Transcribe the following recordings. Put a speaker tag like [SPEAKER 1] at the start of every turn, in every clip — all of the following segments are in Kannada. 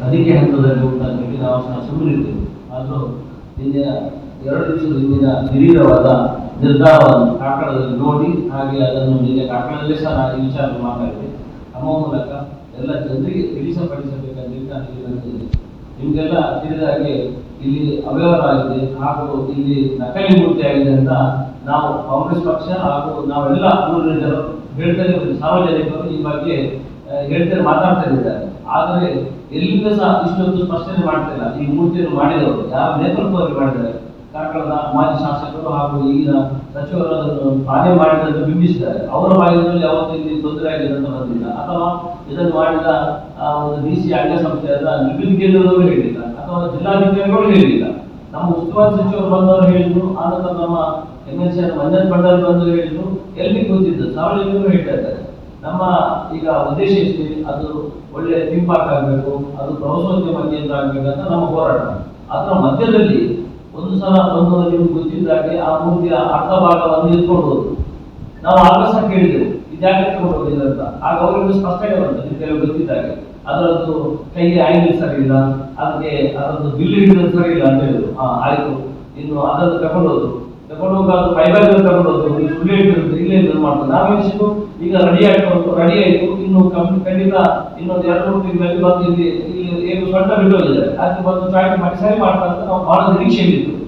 [SPEAKER 1] ತನಿಖೆ ಹಂತದಲ್ಲಿ ಉಂಟಾಗಲಿಕ್ಕೆ ನಾವು ಸಹ ಸುಮ್ಮನಿರ್ತೇವೆ ಆದರೂ ಹಿಂದಿನ ಎರಡು ದಿವಸದ ಹಿಂದಿನ ಹಿರಿಯರವಾದ ನಿರ್ಧಾರವನ್ನು ಕಾಕಡದಲ್ಲಿ ನೋಡಿ ಹಾಗೆ ಅದನ್ನು ನಿನ್ನೆ ಕಾಕಡದಲ್ಲೇ ಸಹ ನಾನು ವಿಚಾರ ಮಾತಾಡಿದೆ ನಮ್ಮ ಮೂಲಕ ಎಲ್ಲ ಜನರಿಗೆ ತಿಳಿಸಪಡಿಸಬೇಕಾದ ನಿರ್ಧಾರಕ್ಕೆ ಇಲ್ಲಿ ನಿಮಗೆಲ್ಲ ತಿಳಿದ ಹಾಗೆ ಇಲ್ಲಿ ಅವ್ಯವಹಾರ ಆಗಿದೆ ಹಾಗೂ ಇಲ್ಲಿ ನಕಲಿ ಮೂರ್ತಿ ಆಗಿದೆ ಅಂತ ನಾವು ಕಾಂಗ್ರೆಸ್ ಪಕ್ಷ ಹಾಗೂ ನಾವೆಲ್ಲ ಜನರು ಹೇಳ್ತಾರೆ. ಸಾರ್ವಜನಿಕರು ಈ ಬಗ್ಗೆ ಹೇಳ್ತಾರೆ ಮಾತಾಡ್ತಾ ಇದ್ದಾರೆ. ಆದರೆ ಎಲ್ಲಿಂದ ಸಹ ಇಷ್ಟೊಂದು ಸ್ಪಷ್ಟನೆ ಮಾಡ್ತಿಲ್ಲ. ಈ ಮೂರ್ತಿಯನ್ನು ಮಾಡಿದವರು ಯಾವ ನೇತೃತ್ವದಲ್ಲಿ ಮಾಡಿದ್ದಾರೆ? ಕಾರ್ಕಳದ ಮಾಜಿ ಶಾಸಕರು ಹಾಗೂ ಈಗಿನ ಸಚಿವರು ಅದನ್ನು ತಾನೇ ಮಾಡಿದ್ದನ್ನು ಬಿಂಬಿಸಿದ್ದಾರೆ. ಅವರ ಬಾಯಿನಲ್ಲಿ ಯಾವತ್ತೂ ಇಲ್ಲಿ ತೊಂದರೆ ಆಗಿದೆ ಅಂತ ಬಂದಿಲ್ಲ. ಅಥವಾ ಇದನ್ನು ಮಾಡಿದ ಒಂದು ಡಿ ಸಿ ಅಂಗಸಂಸ್ಥೆಯಾದ ನಿಖಿಲ್ ಕೇಂದ್ರದವರು ಹೇಳಿಲ್ಲ, ಅಥವಾ ಜಿಲ್ಲಾಧಿಕಾರಿಗಳು ಹೇಳಿಲ್ಲ. ನಮ್ಮ ಉಸ್ತುವಾರಿ ಸಚಿವರು ಬಂದವರು ಹೇಳಿದ್ರು ಆನಂತರ ನಮ್ಮ M L C Manjan Bhandari ಬಂದವರು ಹೇಳಿದ್ರು. ಎಲ್ಲಿ ಗೊತ್ತಿದ್ದು ಸಾವಿರ ಹೇಳ್ತಾ ಇದ್ದಾರೆ. ನಮ್ಮ ಈಗ ಉದ್ದೇಶ ಇಷ್ಟೇ ಅದು ಒಳ್ಳೆ ಥೀಮ್ ಪಾರ್ಕ್ ಆಗಬೇಕು, ಅದು ಪ್ರವಾಸೋದ್ಯಮ ಕೇಂದ್ರ ಆಗ್ಬೇಕಂತ ನಮ್ಮ ಹೋರಾಟ. ಅದರ ಮಧ್ಯದಲ್ಲಿ ಒಂದು ಸಲ ಒಂದು ನಿಮ್ಗೆ ಗೊತ್ತಿದ್ದಾಗೆ ಆ ಮೂರ್ತಿಯ ಅರ್ಧ ಭಾಗವನ್ನು ಎತ್ಕೊಂಡು ನಾವು ಆಗ ಕೇಳಿದೆವು ಇದ್ಯಾಕೆ ಅಂತ. ಆಗ ಅವರಿಗೆ ಸ್ಪಷ್ಟನೆ ಬಂತು, ನಿಮ್ಗೆ ಗೊತ್ತಿದ್ದಾಗೆ ಅದರದ್ದು ಕೈಗೆ ಆಯಿಲ್ ಸರಿ ಇಲ್ಲ ಅದಕ್ಕೆ ಅದರದ್ದು ಬಿಲ್ ಹಿಡಿದ್ರೆ ಸರಿ ಇಲ್ಲ ಅಂತ ಹೇಳಿದ್ರು. ಹಾ ಆಯ್ತು, ಇನ್ನು ಅದನ್ನು ತಗೊಂಡೋದು ಹೋದ್ರು ತಗೊಂಡು ಹೋಗಿ ಅದು ಫೈಬರ್ ತಗೊಂಡೋದು ನೀವು ಸುಳ್ಳು ಹಿಡಿದ್ರು ಇಲ್ಲೇ ಇದು ಮಾಡ್ತಾರೆ. ನಾವೇನು ಈಗ ರೆಡಿ ಆಯ್ತು ರೆಡಿ ಆಯ್ತು. ಇನ್ನು ಕಂ- ಖಂಡಿತ ಇನ್ನೊಂದು ಎರಡು ಮೂರು ತಿಂಗಳಲ್ಲಿ ಬಂದು ಇಲ್ಲಿ ಏನು ಸೊಂಟ ಬಿಟ್ಟೋಗಿದ್ದಾರೆ ಅದಕ್ಕೆ ಬಂದು ಟ್ರ್ಯಾಕ್ ಮಾಡಿ, ಸರಿ ಮಾಡ್ತಾರೆ ಅಂತ ನಾವು ಬಹಳ ನಿರೀಕ್ಷೆಯಲ್ಲಿತ್ತು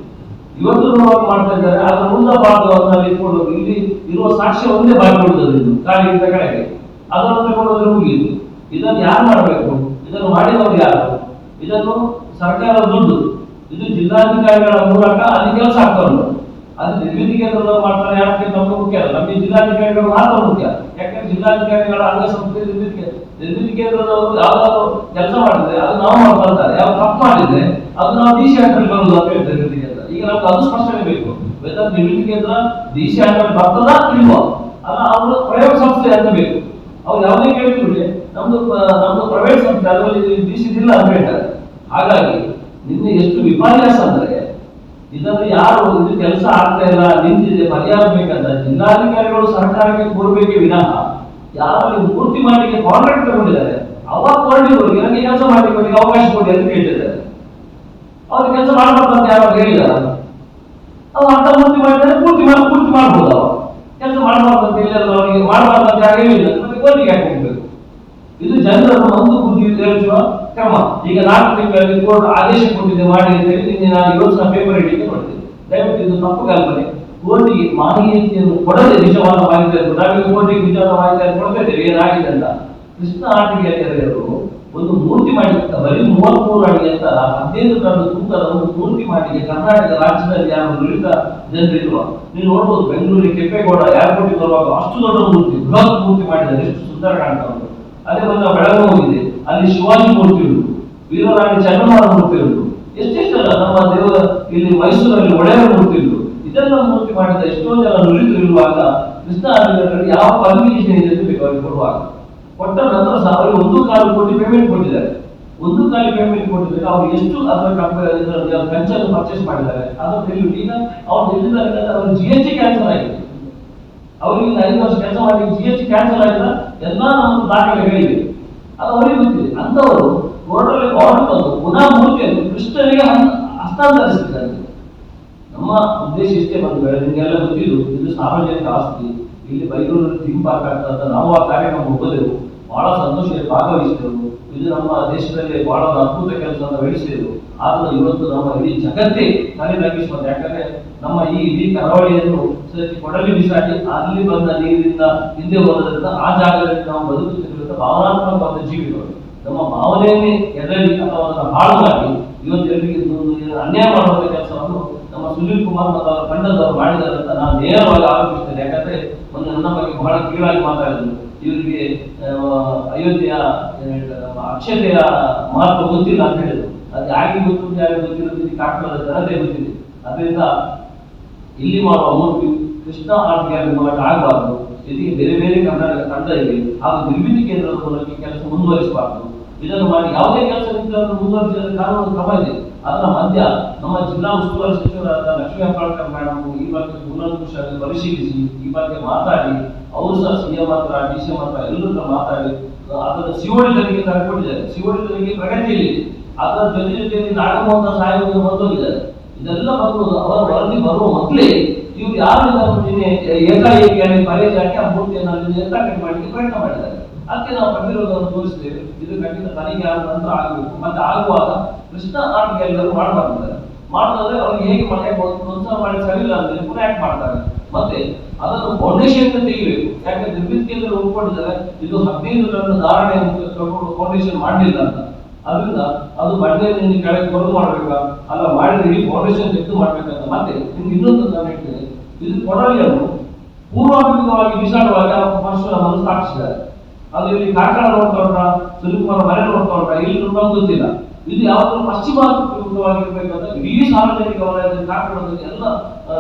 [SPEAKER 1] ಇವತ್ತು ನಾವು ಮಾಡ್ತಾ ಇದ್ದಾರೆ. ಆದ್ರೆ ಮುಂದ ಭಾಗವನ್ನು ಇಟ್ಕೊಂಡು ಇಲ್ಲಿ ಇರುವ ಸಾಕ್ಷ್ಯ ಒಂದೇ ಬಾಯಿ ಕೊಡುತ್ತದೆ ಇದು ಕಾಲಿಗಿಂತ ಇಂದ ಕೆಳಗೆ. ಅದನ್ನು ತಗೊಂಡೋದ್ರೆ ಮುಗಿಯಿತು. ಇದನ್ನು ಯಾರು ಮಾಡಬೇಕು? ಇದನ್ನು ಮಾಡಿದವರು ಯಾರು? ಇದನ್ನು ಸರ್ಕಾರ ದುಡ್ಡು ಇದು ಜಿಲ್ಲಾಧಿಕಾರಿಗಳ ಮೂಲಕ ಅಲ್ಲಿ ಕೆಲಸ ಆಗ್ತಾ ಅದು ಕೇಂದ್ರದವರು ಮಾಡ್ತಾರೆ ಯಾಕೆ ನಮ್ಗೆ ಮುಖ್ಯ ಅಲ್ಲ. ನಮಗೆ ಜಿಲ್ಲಾಧಿಕಾರಿಗಳು ಮಾತ್ರ ಮುಖ್ಯ. ಯಾಕಂದ್ರೆ ಜಿಲ್ಲಾಧಿಕಾರಿಗಳ ಅಂಗ ಸಂಸ್ಥೆ ನಿರ್ಮಿತಿ ಕೇಂದ್ರದವರು ಯಾವ್ದಾದ್ರು ಕೆಲಸ ಮಾಡಿದ್ರೆ ಅದು ನಾವು ಮಾಡ್ತಾರೆ ಯಾವ ತಪ್ಪು ಮಾಡಿದ್ರೆ ಅದು ನಾವು ಡಿ ಸಿ ಹಂಡ್ರೆಡ್ ಬರುದು ಅಂತ ಹೇಳ್ತಾರೆ ನಿರ್ಮಿತಿ ಕೇಂದ್ರ ಈಗ ನಮ್ಗೆ ಅದು ಸ್ಪಷ್ಟನೆ ಬೇಕು. ವೆದರ್ ನಿರ್ಮಿತಿ ಕೇಂದ್ರ, ಡಿ ಸಿ ಹಂಡ್ರೆಡ್ ಬರ್ತದ ಇಲ್ವ? ಅಲ್ಲ, ಅವರು ಪ್ರೈವೇಟ್ ಸಂಸ್ಥೆ ಅಂತ ಬೇಕು. ಅವ್ರು ಯಾವುದೇ ಕೇಳಿದ್ರೆ ನಮ್ದು ನಮ್ದು ಪ್ರೈವೇಟ್ ಸಂಸ್ಥೆ, ಅದರಲ್ಲಿ ಡಿ ಸಿ ಇಲ್ಲ ಅಂತ ಹೇಳ್ತಾರೆ. ಹಾಗಾಗಿ, ನಿನ್ನೆ ಎಷ್ಟು ವಿಪರ್ಯಾಸ ಅಂದ್ರೆ ಇದನ್ನು ಯಾರು ಇದು ಕೆಲಸ ಆಗ್ತಾ ಇಲ್ಲ, ನಿಂತಿದೆ ಪರಿಹಾರ ಜಿಲ್ಲಾಧಿಕಾರಿಗಳು ಸರ್ಕಾರಕ್ಕೆ ಕೋರ್ಬೇಕೆ ವಿನಃ. ಯಾರು ಪೂರ್ತಿ ಮಾಡಲಿಕ್ಕೆ ಕಾಂಟ್ರಾಕ್ಟ್ ತಗೊಂಡಿದ್ದಾರೆ. ಅವಾಗ ಕೊಂಡಿರೋರಿಗೆ ನನಗೆ ಕೆಲಸ ಮಾಡಲಿಕ್ಕೆ ಅವಕಾಶ ಕೊಡಿ ಅಂತ ಕೇಳಿದ್ದಾರೆ ಅವ್ರು ಕೆಲಸ ಮಾಡಬಾರ್ದು ಯಾರು ಹೇಳಿದಾರ ಅವ್ರು ಅರ್ಧ ಪೂರ್ತಿ ಮಾಡಿದರೆ ಪೂರ್ತಿ ಮಾಡಿ ಪೂರ್ತಿ ಮಾಡ್ಬೋದು ಅವ ಕೆಲಸ ಮಾಡಬಾರ್ದು ಅಂತ ಹೇಳಿದ್ರೆ ಅವರಿಗೆ ಅಂತ ಯಾರು ಹೇಳಿಲ್ಲ. ನನಗೆ ಹೋಗ್ಬೇಕು? ಇದು ಜನರನ್ನು ಒಂದು ಬುದ್ಧಿ ತಿಳಿಸುವ ಕ್ರಮ. ಈಗ ನಾಲ್ಕು ತಿಂಗಳಲ್ಲಿ ಕೋರ್ಟ್ ಆದೇಶ ಕೊಟ್ಟಿದೆ ಮಾಡಿ ಅಂತ ಹೇಳಿ ನಿನ್ನೆ ನಾನು ಯೋಚನಾ ಪೇಪರ್ ಇಡಲಿಕ್ಕೆ ಕೊಡ್ತೇನೆ ದಯವಿಟ್ಟು ಇದು ತಪ್ಪು ಕಲ್ಪನೆ. ಕೋರ್ಟಿಗೆ ಮಾಹಿತಿಯನ್ನು ಕೊಡದೆ ನಿಜವಾದ ಮಾಹಿತಿಯನ್ನು ನಾವೀಗ ಕೋರ್ಟಿಗೆ ನಿಜವಾದ ಮಾಹಿತಿಯನ್ನು ಕೊಡ್ತಾ ಇದ್ದೇವೆ. ಏನಾಗಿದೆ ಅಂತ ಕೃಷ್ಣ ಆಟಿಕೆಯವರು ಒಂದು ಮೂರ್ತಿ ಮಾಡಿರ್ತಾರೆ ಬರೀ ಮೂವತ್ಮೂರು ಅಡಿ ಅಂತ ಹದಿನೈದು ಟನ್ ತೂಕದ ಒಂದು ಮೂರ್ತಿ ಮಾಡಿ ಕರ್ನಾಟಕ ರಾಜ್ಯದಲ್ಲಿ ಯಾರು ನುರಿತ ಜನರಿರುವ ನೀವು ನೋಡ್ಬೋದು, ಬೆಂಗಳೂರಿಗೆ ಕೆಂಪೇಗೌಡ ಏರ್ಪೋರ್ಟ್ ಬರುವಾಗ ಅಷ್ಟು ದೊಡ್ಡ ಮೂರ್ತಿ, ಬೃಹತ್ ಮೂರ್ತಿ ಮಾಡಿದ್ದಾರೆ. ಎಷ್ಟು ಸುಂದರ ಕಾಣ್ತಾ ಅದೇ ಒಂದು ಬೆಳಗ್ಗೆ ಇದೆ ಅಲ್ಲಿ ಶಿವಾಜಿ ಮೂರ್ತಿ ಉಂಟು ವೀರರಾಣಿ ಚಂದ್ರಮಾನ ಮೂರ್ತಿ ಉಂಟು ಎಷ್ಟೆಷ್ಟಲ್ಲ, ನಮ್ಮ ದೇವರ ಇಲ್ಲಿ ಮೈಸೂರಲ್ಲಿ ಒಡೆಯರ ಮೂರ್ತಿ ಉಂಟು ಇದೆಲ್ಲ ಮೂರ್ತಿ ಮಾಡಿದ ಎಷ್ಟೋ ಜನ ನುರಿತು ಇರುವಾಗ ಕೃಷ್ಣ ಯಾವ ಪರ್ಮಿಷನ್ ಇದೆ ಅಂತ ಅವರಿಗೆ ಕೊಡುವಾಗ. ಕೊಟ್ಟ ನಂತರ ಸಹ ಅವರಿಗೆ ಒಂದು ಕಾಲು ಕೋಟಿ ಪೇಮೆಂಟ್ ಕೊಟ್ಟಿದ್ದಾರೆ. ಒಂದು ಕಾಲು ಪೇಮೆಂಟ್ ಕೊಟ್ಟಿದ್ದಾರೆ ಅವ್ರು ಎಷ್ಟು ಅದರ ಕಂಪನಿ ಖರ್ಚನ್ನು ಪರ್ಚೇಸ್ ಮಾಡಿದ್ದಾರೆ, ಅದನ್ನು ತಿಳಿದು ಈಗ ಅವ್ರು ಎಲ್ಲಿದ್ದಾರೆ ಅವ್ರ ಜಿ ಎಸ್ ಟಿ ಕ್ಯಾನ್ಸಲ್ ಆಗಿದೆ. ಅವರಿಗೆ ಐದು ವರ್ಷ ಕೆಲಸ ಮಾಡಿ ಜಿ ಎಸ್ ಟಿ ಕ್ಯಾನ್ಸಲ್ ಆಗಿಲ್ಲ ಎಲ್ಲ ದಾಖಲೆಗಳಿವೆ ಅದು ಅವರಿಗೆ ಗೊತ್ತಿದೆ. ಅಂತವರು ಕೋರ್ಟಲ್ಲಿ ಆರ್ಡರ್ ಬಂದು ಪುನಃ ಮೂರ್ತಿಯನ್ನು ಕೃಷ್ಣನಿಗೆ ಹಸ್ತಾಂತರಿಸಿದ್ದಾರೆ ನಮ್ಮ ಉದ್ದೇಶ ಇಷ್ಟೇ ಬಂದ್ರೆ ನಿಮಗೆಲ್ಲ ಗೊತ್ತಿದ್ದು, ಇದು ಸಾರ್ವಜನಿಕ ಆಸ್ತಿ. ಇಲ್ಲಿ ಬೈರೂರಲ್ಲಿ ಥೀಮ್ ಪಾರ್ಕ್ ಆಗ್ತದೆ ಅಂತ ನಾವು ಆ ಕಾರ್ಯಕ್ರಮ ಹೋಗದೆವು ಬಹಳ ಸಂತೋಷದಲ್ಲಿ ಭಾಗವಹಿಸಿದೆವು ಇದು ನಮ್ಮ ದೇಶದಲ್ಲಿ ಬಹಳ ಅದ್ಭುತ ಕೆಲಸವನ್ನು ಬೆಳೆಸಿದೆವು ಆದ್ರೆ ಇವತ್ತು ನಮ್ಮ ಇಡೀ ಜಗತ್ತೇ ತಲೆ ತಗ್ಗಿಸುವಂತೆ ಯಾಕಂದ್ರೆ ನಮ್ಮ ಈ ಇಡೀ ಕರಾವಳಿಯನ್ನು ಕೊಡಲಿ ಬಿಸಾಕಿ, ಅಲ್ಲಿ ಬಂದ ನೀರಿನಿಂದ ಹಿಂದೆ ಹೋದ್ರಿಂದ ಆ ಜಾಗದಲ್ಲಿ ನಾವು ಬದುಕುತ್ತಿರುವಂತ ಭಾವನಾತ್ಮಕವಾದ ಜೀವಿಗಳು, ನಮ್ಮ ಭಾವನೆಯಲ್ಲಿ ಎದರಿ ಅಥವಾ ಅದನ್ನು ಹಾಳು ಮಾಡಿ ಇವತ್ತು ಅನ್ಯಾಯ ಮಾಡುವಂತ ಕೆಲಸವನ್ನು ನಮ್ಮ ಸುನೀಲ್ ಕುಮಾರ್ ಮತ್ತು ಅವರ ತಂಡದವರು ಮಾಡಿದ್ದಾರೆ ಅಂತ ನಾನು ನೇರವಾಗಿ ಆರೋಪಿಸ್ತೇನೆ. ಯಾಕಂದ್ರೆ ಒಂದು ನನ್ನ ಬಗ್ಗೆ ಬಹಳ ಕೀಳಾಗಿ ಮಾತಾಡಿದ್ರು. ಇವರಿಗೆ ಅಯೋಧ್ಯೆಯ ಅಕ್ಷತೆಯ ಮಹತ್ವ ಗೊತ್ತಿಲ್ಲ ಅಂತ ಹೇಳಿದ್ರು. ಅದು ಯಾಕೆ ಗೊತ್ತು, ಯಾರಿಗೆ ಗೊತ್ತಿರೋದು ಕಾಟ್ಮದ ಜನತೆ ಗೊತ್ತಿದೆ. ಅದರಿಂದ ಇಲ್ಲಿ ಮಾಡುವ ಮೂರ್ತಿ ಕೃಷ್ಣ ಆರ್ಟ್ ಗ್ಯಾಲರಿ ಮೂಲಕ ಆಗಬಾರ್ದು. ಜೊತೆಗೆ ಬೇರೆ ಬೇರೆ ತಂಡ ಇದೆ ಹಾಗೂ ನಿರ್ಮಿತಿ ಕೇಂದ್ರದ ಮೂಲಕ ಕೆಲಸ ಮುಂದುವರಿಸಬಾರದು. ಇದನ್ನು ಮಾಡಿ ಯಾವುದೇ ಕೆಲಸ ಮುಂದುವರಿಸಿದ ಒಂದು ಕ್ರಮ ಇದೆ. ಅದರ ಮಧ್ಯ ನಮ್ಮ ಜಿಲ್ಲಾ ಉಸ್ತುವಾರಿ ಸಚಿವರಾದ ಲಕ್ಷ್ಮೀ ಹೆಬ್ಬಾಳ್ಕರ್ ಮೇಡಮ್ ಈ ಬಗ್ಗೆ ಕೂಲಂಕುಷವಾಗಿ ಪರಿಶೀಲಿಸಿ, ಈ ಬಗ್ಗೆ ಮಾತಾಡಿ, ಅವರು ಸಹ ಸಿಎಂ ಹತ್ರ, ಡಿ ಸಿ ಎಲ್ಲರೂ ಹತ್ರ ಮಾತಾಡಿ ಅದರ ಸಿಒಡಿ ತನಿಖೆ ತಗೊಂಡಿದ್ದಾರೆ ಸಿಒಡಿ ತನಿಖೆ ಪ್ರಗತಿಯಲ್ಲಿ ಅದರ ಜೊತೆ ಜೊತೆಯಲ್ಲಿ ನಾಗಮೋಹನ ಸಾಹೇಬರು ಬಂದೋಗಿದ್ದಾರೆ ಇದೆಲ್ಲ ಬಂದು ಅವರ ವರದಿ ಬರುವ ಮೊದಲೇ ಇವ್ರು ಯಾರು ಏಕಾಏಕಿ ಪರೇಜ್ ಹಾಕಿ ಆ ಮೂರ್ತಿಯನ್ನು ಅಲ್ಲಿ ನಿರ್ದಾಟನೆ ಮಾಡಲಿಕ್ಕೆ ಪ್ರಯತ್ನ ಮಾಡಿದ್ದಾರೆ. ಅದಕ್ಕೆ ನಾವು ಪ್ರತಿರೋಧವನ್ನು ತೋರಿಸ್ತೇವೆ ಇದು ಖಂಡಿತ ತನಿಖೆ ಆದ ನಂತರ ಆಗಬೇಕು. ಮತ್ತೆ ಆಗುವಾಗ ಕೃಷ್ಣ ಆಟಿಕೆ ಎಲ್ಲರೂ ಮಾಡಬಾರ್ದು. ಮಾಡಿದ್ರೆ ಅವ್ರಿಗೆ ಹೇಗೆ ಮನೆ ಪ್ರೋತ್ಸಾಹ ಮಾಡಿ ಸರಿಯಿಲ್ಲ ಅಂದ್ರೆ ಪುನಃ ಆಕ್ಟ್ ಮಾಡ್ತಾರೆ? ಮತ್ತೆ ಅದನ್ನು ಫೌಂಡೇಶನ್ ತೆಗಿಬೇಕು. ಯಾಕಂದ್ರೆ ನಿರ್ಮಿತಿಯಲ್ಲಿ ಒಪ್ಕೊಂಡಿದ್ದಾರೆ ಇದು ಹದಿನೈದು ಟನ್ ಧಾರಣೆ ಫೌಂಡೇಶನ್ ಮಾಡಲಿಲ್ಲ ಅಂತ. ಅದರಿಂದ ಅದು ಬಂಡೆಯಲ್ಲಿ ಕೆಳಗೆ ಕೊರದು ಮಾಡ್ಬೇಕಾ? ಅಲ್ಲ ಮಾಡಿದ್ರೆ ಇಡೀ ಫೌಂಡೇಶನ್ ತೆಗೆದು ಮಾಡ್ಬೇಕಂತ. ಮತ್ತೆ ನಿಮ್ಗೆ ಇನ್ನೊಂದು ನಾನು ಇದು ಕೊಡಲಿಯನ್ನು ಪೂರ್ವಾಭಿಮುಖವಾಗಿ ಬಿಸಾಡುವಾಗ ಪರಶುರಾಮನು ಸ್ಥಾಪಿಸಿದ್ದಾರೆ. ಅದು ಇಲ್ಲಿ ಕಾಕಡ ನೋಡ್ಕೊಂಡ್ರ ಸುಲಿಕುಮಾರ ಮನೆ ನೋಡ್ಕೊಂಡ್ರ ಇಲ್ಲಿ ನಮ್ಗೆ ಗೊತ್ತಿಲ್ಲ ಇದು ಯಾವಾಗಲೂ ಪಶ್ಚಿಮಾಭಿಮುಖವಾಗಿರ್ಬೇಕಂದ್ರೆ ಇಡೀ ಸಾರ್ವಜನಿಕ ವಲಯದಲ್ಲಿ ಕಾಕಡದಲ್ಲಿ ಎಲ್ಲ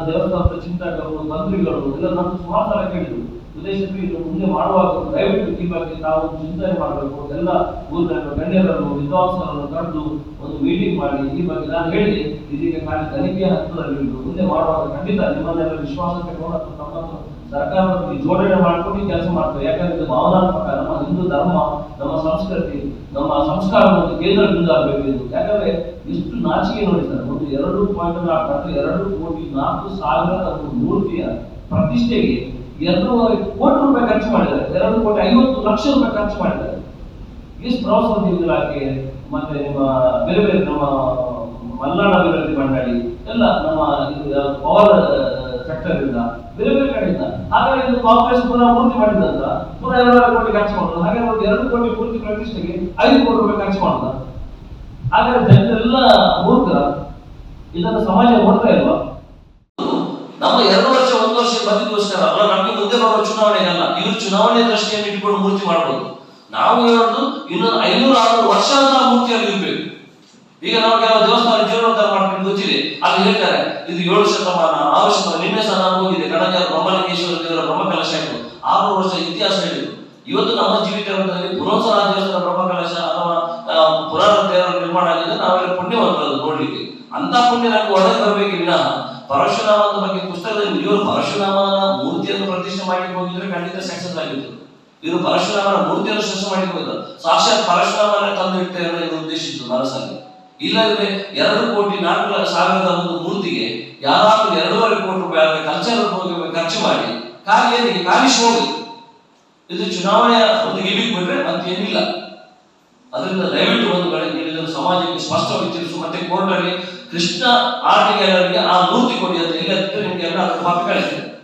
[SPEAKER 1] ದೇವಸ್ಥಾನದ ಚಿಂತಕರು, ಮಂತ್ರಿಗಳು ಎಲ್ಲ ನಮ್ಮ ಸುಮಾರು ಕೇಳಿದ್ರು ಇದು ಮುಂದೆ ಮಾಡುವಾಗ ದಯವಿಟ್ಟು ಈ ಬಗ್ಗೆ ತಾವು ಚಿಂತನೆ ಮಾಡಬೇಕು. ಎಲ್ಲ ಊರಿನ ಗಣ್ಯರನ್ನು ವಿದ್ವಾಂಸರನ್ನು ಕರೆದು ಒಂದು ಮೀಟಿಂಗ್ ಮಾಡಿ. ಈ ಬಗ್ಗೆ ನಾನು ಹೇಳಿದೆ. ಇದೀಗ ಖಾಲಿ ತನಿಖೆಯ ಹಂತದಲ್ಲಿ ಉಂಟು. ಮುಂದೆ ಮಾಡುವಾಗ ಖಂಡಿತ ನಿಮ್ಮನ್ನೆಲ್ಲ ವಿಶ್ವಾಸಕ್ಕೆ ತಗೊಂಡು ತಮ್ಮನ್ನು ಸರ್ಕಾರದಲ್ಲಿ ಜೋಡಣೆ ಮಾಡ್ಕೊಂಡು ಕೆಲಸ ಮಾಡ್ತೇವೆ. ಯಾಕಂದ್ರೆ ಭಾವನಾತ್ಮಕ, ನಮ್ಮ ಹಿಂದೂ ಧರ್ಮ, ನಮ್ಮ ಸಂಸ್ಕೃತಿ, ನಮ್ಮ ಸಂಸ್ಕಾರ ಮತ್ತು ಕೇಂದ್ರ ಬಿಂದು ಆಗಬೇಕು ಯಾಕಂದ್ರೆ ಇಷ್ಟು ನಾಚಿಕೆ ನೋಡಿ ಸರ್. ಒಂದು ಎರಡು ಪಾಯಿಂಟ್ ನಾಲ್ಕು ಎರಡು ಕೋಟಿ ನಾಲ್ಕು ಸಾವಿರದ ಒಂದು ಮೂರ್ತಿಯ ಪ್ರತಿಷ್ಠೆಗೆ ಎರಡೂವರೆ ಕೋಟಿ ರೂಪಾಯಿ ಖರ್ಚು ಮಾಡಿದ್ದಾರೆ. ಎರಡು ಕೋಟಿ ಐವತ್ತು ಲಕ್ಷ ರೂಪಾಯಿ ಖರ್ಚು ಮಾಡಿದ್ದಾರೆ. ಇಷ್ಟು ಪ್ರವಾಸೋದ್ಯಮ ಇಲಾಖೆ ಮತ್ತೆ ನಿಮ್ಮ ಬೇರೆ ಬೇರೆ ನಮ್ಮ ಮಲ್ನಾಡ ಅಭಿವೃದ್ಧಿ ಮಂಡಳಿ, ಎಲ್ಲ ನಮ್ಮ ಪವರ್ ಸೆಕ್ಟರ್ ಇಂದ ಬೇರೆ ಬೇರೆ ಕಡೆಯಿಂದ. ಹಾಗಾಗಿ ಇದು ಕಾಂಗ್ರೆಸ್ ಪುನಃ ಪೂರ್ತಿ ಮಾಡಿದಂತ ಪುನಃ ಎರಡು ಕೋಟಿ ಖರ್ಚು ಮಾಡೋದು. ಹಾಗೆ ಒಂದು ಎರಡು ಕೋಟಿ ಪೂರ್ತಿ ಪ್ರತಿಷ್ಠೆಗೆ ಐದು ಕೋಟಿ ರೂಪಾಯಿ ಖರ್ಚು ಮಾಡೋದ? ಹಾಗಾದ್ರೆ ಜನರೆಲ್ಲ ಮೂರ್ಖ. ಇದನ್ನು ಸಮಾಜ ನೋಡ್ತಾ ಇಲ್ವಾ? ನಮ್ಮ ಎರಡು ವರ್ಷ, ಒಂದು ವರ್ಷ ಬಂದಿದ್ದೋಸ್ಕರ ಅಲ್ಲ, ನಮಗೆ ಮುಂದೆ ಬರುವ ಚುನಾವಣೆ ಅಲ್ಲ ಇವರು ಚುನಾವಣೆ ದೃಷ್ಟಿಯನ್ನು ಇಟ್ಕೊಂಡು ಮೂರ್ತಿ ಮಾಡಬಹುದು ನಾವು ಹೇಳೋದು ಇನ್ನೊಂದು ಐನೂರ ಆರು ವರ್ಷ ನಾವು ಮೂರ್ತಿಯಲ್ಲಿ ಇರ್ಬೇಕು. ಈಗ ನಾವು ಕೆಲವು ದೇವಸ್ಥಾನ ಜೀರ್ಣೋದ್ಧಾರ ಮಾಡ್ಕೊಂಡು ಗೊತ್ತಿದೆ ಅಲ್ಲಿ ಹೇಳ್ತಾರೆ, ಇದು ಏಳು ಶತಮಾನ, ಆರು ಶತಮಾನ, ನಿನ್ನೆ ಸಹ ನಾನು ಹೋಗಿದೆ ಕಣಜ ಬ್ರಹ್ಮಲಿಂಗೇಶ್ವರ ದೇವರ ಬ್ರಹ್ಮಕಲಶ ಇತ್ತು ಆರು ವರ್ಷ ಇತಿಹಾಸ ಹೇಳಿದ್ರು. ಇವತ್ತು ನಮ್ಮ ಜೀವಿತದಲ್ಲಿ ಪುರೋಸರ ದೇವಸ್ಥಾನ, ಬ್ರಹ್ಮಕಲಶ, ಅಥವಾ ಪುರಾಣ ದೇವರ ನಿರ್ಮಾಣ ಆಗಿದೆ ನಾವೆಲ್ಲ ಪುಣ್ಯವಂತರದ್ದು ನೋಡ್ಲಿಕ್ಕೆ. ಅಂತ ಪುಣ್ಯ ನಮ್ಗೆ ಒಳಗೆ ಬರಬೇಕು ಪರಶುರಾಮನ ಬಗ್ಗೆ ಪುಸ್ತಕದಲ್ಲಿ ಇವರು ಪರಶುರಾಮನ ಮೂರ್ತಿಯನ್ನು ಪ್ರತಿಷ್ಠೆ ಮಾಡಿ ಹೋಗಿದ್ರೆ ಖಂಡಿತ ಸಕ್ಸಸ್ ಆಗಿತ್ತು. ಇವರು ಪರಶುರಾಮನ ಮೂರ್ತಿಯನ್ನು ಸೃಷ್ಟಿ ಹೋಗಿದ್ರು ಸಾಕ್ಷಾತ್ ಪರಶುರಾಮನ ತಂದು ಇಟ್ಟೆಯನ್ನು ಎಂದು ಉದ್ದೇಶಿಸಿತು ಮನಸ್ಸಲ್ಲಿ. ಇಲ್ಲದ್ರೆ ಎರಡು ಕೋಟಿ ನಾಲ್ಕು ಸಾವಿರದ ಒಂದು ಮೂರ್ತಿಗೆ ಯಾರಾದ್ರೂ ಎರಡೂವರೆ ಕೋಟಿ ರೂಪಾಯಿ ಕಲ್ಚರ್ ಖರ್ಚು ಮಾಡಿ ಖಾಲಿ ಖಾಲಿ ಹೋಗಿ ಇದು ಚುನಾವಣೆಯ ಒಂದು ಗಿಮಿಕ್ ಬಿಟ್ರೆ ಮತ್ತೇನಿಲ್ಲ. ಅದರಿಂದ ದಯವಿಟ್ಟು ಒಂದು ಕಡೆ ನೀವು ಸಮಾಜಕ್ಕೆ ಸ್ಪಷ್ಟವಾಗಿ ತಿಳಿಸು. ಮತ್ತೆ ಕೋರ್ಟಲ್ಲಿ ಕೃಷ್ಣ ಆರ್ಟ್ ಗ್ಯಾಲರಿಗೆ ಆ ಮೂರ್ತಿ ಕೊಡಿ ಅಂತ ಎಲ್ಲ ನಿಮಗೆಲ್ಲ ಮಾತು ಕಳಿಸ್ತೇನೆ